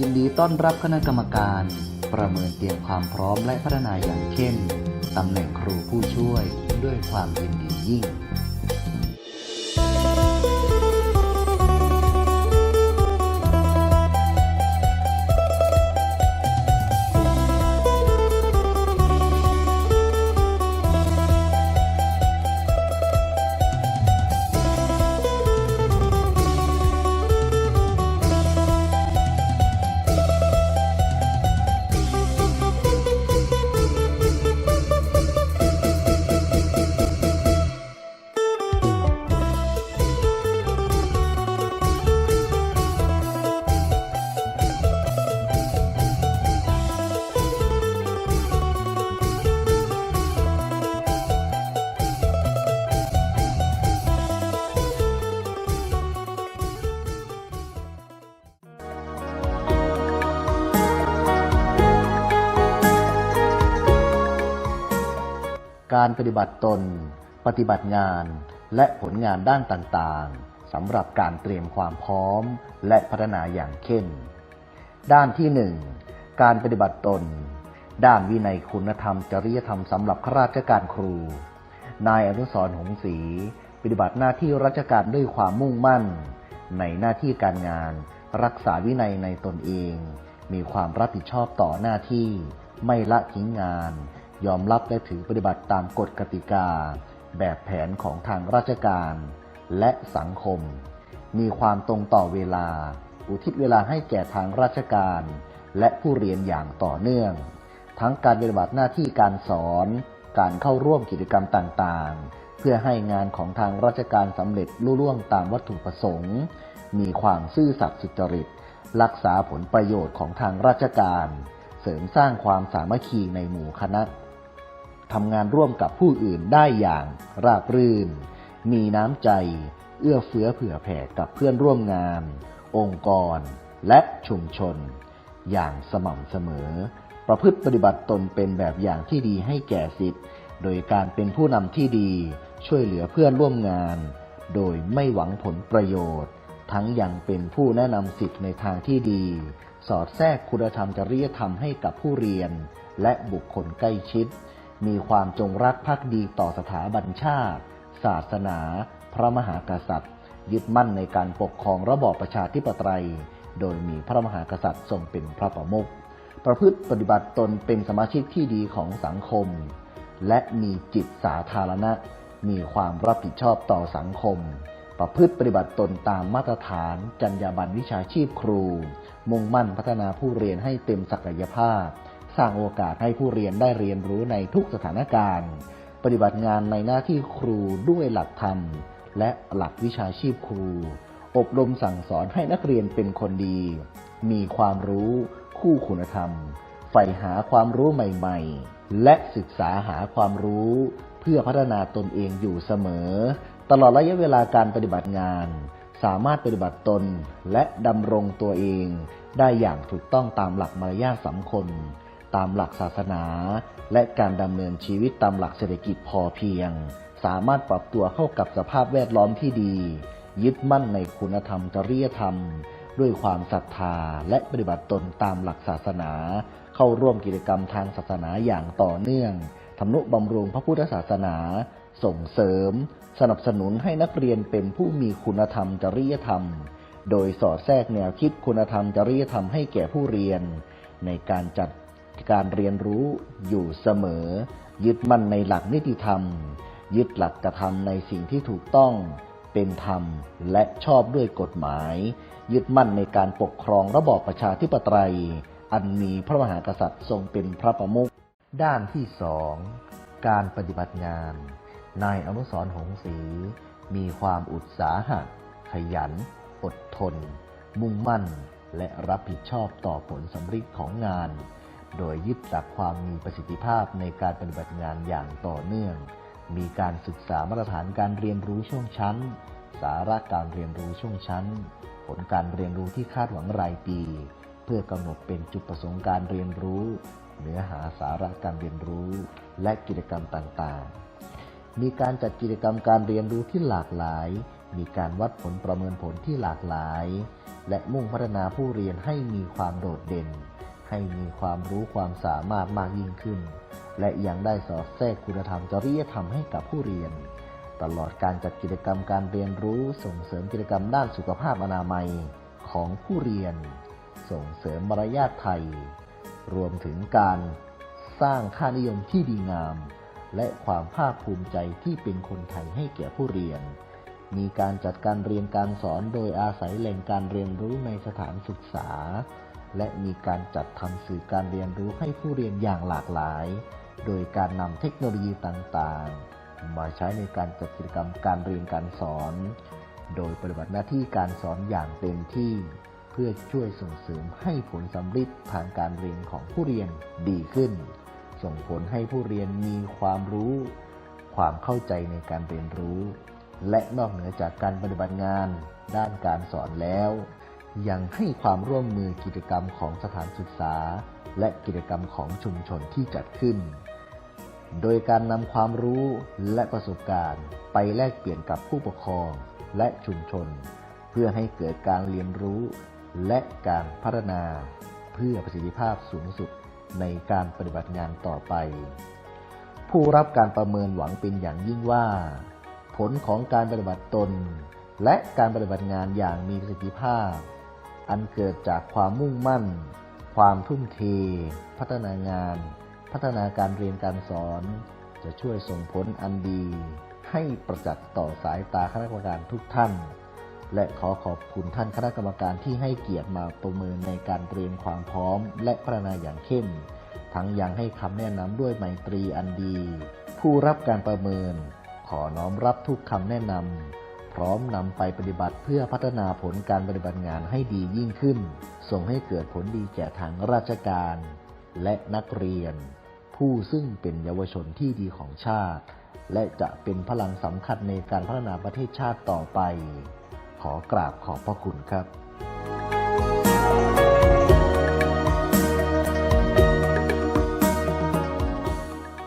ยินดีต้อนรับคณะกรรมการ ประเมินเตรียมความพร้อมและพัฒนาอย่างเข้มตำแหน่งครูผู้ช่วยด้วยความยินดียิ่ง การปฏิบัติตน ปฏิบัติงาน และผลงานด้านต่างๆสำหรับการเตรียมความพร้อม และพัฒนาอย่างเข้มด้านที่หนึ่งการปฏิบัติตน ด้านวินัยคุณธรรมจริยธรรมสำหรับข้าราชการครู นายอนุสรหงศรีปฏิบัติหน้าที่ราชการด้วยความมุ่งมั่น ในหน้าที่การงาน รักษาวินัยในตนเอง มีความรับผิดชอบต่อหน้าที่ ไม่ละทิ้งงาน ยอมรับและถือปฏิบัติตามกฎกติกา แบบแผนของทางราชการและสังคม มีความตรงต่อเวลา อุทิศเวลาให้แก่ทางราชการ และผู้เรียนอย่างต่อเนื่อง ทั้งการปฏิบัติหน้าที่การสอน การเข้าร่วมกิจกรรมต่างๆ เพื่อให้งานของทางราชการสำเร็จลุล่วงตามวัตถุประสงค์ มีความซื่อสัตย์สุจริต รักษาผลประโยชน์ของทางราชการ เสริมสร้างความสามัคคีในหมู่คณะ ทำงานร่วมกับผู้อื่นได้อย่างราบรื่น มีน้ำใจ เอื้อเฟื้อเผื่อแผ่กับเพื่อนร่วมงาน องค์กร และชุมชน อย่างสม่ำเสมอ ประพฤติปฏิบัติตนเป็นแบบอย่างที่ดีให้แก่สิทธิ์โดยการเป็นผู้นำที่ดีช่วยเหลือเพื่อนร่วมงาน โดยไม่หวังผลประโยชน์ ทั้งยังเป็นผู้แนะนำสิทธิ์ในทางที่ดี สอดแทรกคุณธรรมจริยธรรมให้กับผู้เรียน และบุคคลใกล้ชิด มีความจงรักภักดีต่อสถาบันชาติ ศาสนา พระมหากษัตริย์ ยึดมั่นในการปกครองระบอบประชาธิปไตย โดยมีพระมหากษัตริย์ทรงเป็นพระประมุขประพฤติปฏิบัติตนเป็นสมาชิกที่ดีของสังคม และมีจิตสาธารณะ มีความรับผิดชอบต่อสังคม ประพฤติปฏิบัติตนตามมาตรฐานจรรยาบรรณวิชาชีพครู มุ่งมั่นพัฒนาผู้เรียนให้เต็มศักยภาพ สร้างโอกาสให้ผู้เรียนได้เรียนรู้ในทุกสถานการณ์ ปฏิบัติงานในหน้าที่ครูด้วยหลักธรรม และหลักวิชาชีพครู อบรมสั่งสอนให้นักเรียนเป็นคนดี มีความรู้คู่คุณธรรมใฝ่หาความรู้ใหม่ๆ และศึกษาหาความรู้ เพื่อพัฒนาตนเองอยู่เสมอ ตลอดระยะเวลาการปฏิบัติงาน สามารถปฏิบัติตนและดำรงตัวเอง ได้อย่างถูกต้องตามหลักมารยาทสังคม ตามหลักศาสนา และการดำเนินชีวิตตามหลักเศรษฐกิจพอเพียง สามารถปรับตัวเข้ากับสภาพแวดล้อมที่ดี ยึดมั่นในคุณธรรมจริยธรรม ด้วยความศรัทธาและปฏิบัติตนตามหลักศาสนา เข้าร่วมกิจกรรมทางศาสนาอย่างต่อเนื่องทำนุบำรุงพระพุทธศาสนา ส่งเสริม สนับสนุนให้นักเรียนเป็นผู้มีคุณธรรมจริยธรรม โดยสอดแทรกแนวคิดคุณธรรมจริยธรรมให้แก่ผู้เรียน ในการจัด การเรียนรู้อยู่เสมอ ยึดมั่นในหลักนิติธรรม ยึดหลักกระทำในสิ่งที่ถูกต้องเป็นธรรมและชอบด้วยกฎหมาย ยึดมั่นในการปกครองระบอบประชาธิปไตย อันมีพระมหากษัตริย์ทรงเป็นพระประมุขด้านที่สองการปฏิบัติงานนายอนุสรหงศรีมีความอุตสาหะ ขยัน อดทน มุ่งมั่น และรับผิดชอบต่อผลสำเร็จของงาน โดยยึดหลักความมีประสิทธิภาพในการปฏิบัติงานอย่างต่อเนื่อง มีการศึกษามาตรฐานการเรียนรู้ช่วงชั้น สาระการเรียนรู้ช่วงชั้น ผลการเรียนรู้ที่คาดหวังรายปี เพื่อกำหนดเป็นจุดประสงค์การเรียนรู้ เนื้อหาสาระการเรียนรู้ และกิจกรรมต่างๆ มีการจัดกิจกรรมการเรียนรู้ที่หลากหลาย มีการวัดผลประเมินผลที่หลากหลาย และมุ่งพัฒนาผู้เรียนให้มีความโดดเด่น ให้มีความรู้ความสามารถมากยิ่งขึ้น และยังได้สอดแทรกคุณธรรมจริยธรรมให้กับผู้เรียน ตลอดการจัดกิจกรรมการเรียนรู้ส่งเสริมกิจกรรมด้านสุขภาพอนามัยของผู้เรียน ส่งเสริมมารยาทไทย รวมถึงการสร้างค่านิยมที่ดีงาม และความภาคภูมิใจที่เป็นคนไทยให้แก่ผู้เรียน มีการจัดการเรียนการสอนโดยอาศัยแหล่งการเรียนรู้ในสถานศึกษา และมีการจัดทำสื่อการเรียนรู้ให้ผู้เรียนอย่างหลากหลาย โดยการนำเทคโนโลยีต่างๆ มาใช้ในการจัดกิจกรรมการเรียนการสอน โดยปฏิบัติหน้าที่การสอนอย่างเต็มที่ เพื่อช่วยส่งเสริมให้ผลสำฤทธิ์ทางการเรียนของผู้เรียนดีขึ้น ส่งผลให้ผู้เรียนมีความรู้ ความเข้าใจในการเรียนรู้ และนอกเหนือจากการปฏิบัติงานด้านการสอนแล้ว ยังให้ความร่วมมือกิจกรรมของสถานศึกษา และกิจกรรมของชุมชนที่จัดขึ้น โดยการนำความรู้และประสบการณ์ ไปแลกเปลี่ยนกับผู้ปกครองและชุมชน เพื่อให้เกิดการเรียนรู้ และการพัฒนา เพื่อประสิทธิภาพสูงสุดในการปฏิบัติงานต่อไป ผู้รับการประเมินหวังเป็นอย่างยิ่งว่า ผลของการปฏิบัติตน และการปฏิบัติงานอย่างมีประสิทธิภาพ อันเกิดจากความมุ่งมั่น ความทุ่มเท พัฒนางาน พัฒนาการเรียนการสอน จะช่วยส่งผลอันดี ให้ประจักษ์ต่อสายตาคณะกรรมการทุกท่าน และขอขอบคุณท่านคณะกรรมการที่ให้เกียรติมาประเมินในการเตรียมความพร้อม และพัฒนาอย่างเข้ม ทั้งยังให้คำแนะนำด้วยไมตรีอันดี ผู้รับการประเมิน ขอน้อมรับทุกคำแนะนำ พร้อมนำไปปฏิบัติเพื่อพัฒนาผลการปฏิบัติงานให้ดียิ่งขึ้น ส่งให้เกิดผลดีแก่ทางราชการ และนักเรียน ผู้ซึ่งเป็นเยาวชนที่ดีของชาติ และจะเป็นพลังสำคัญในการพัฒนาประเทศชาติต่อไป ขอกราบขอบพระคุณครับ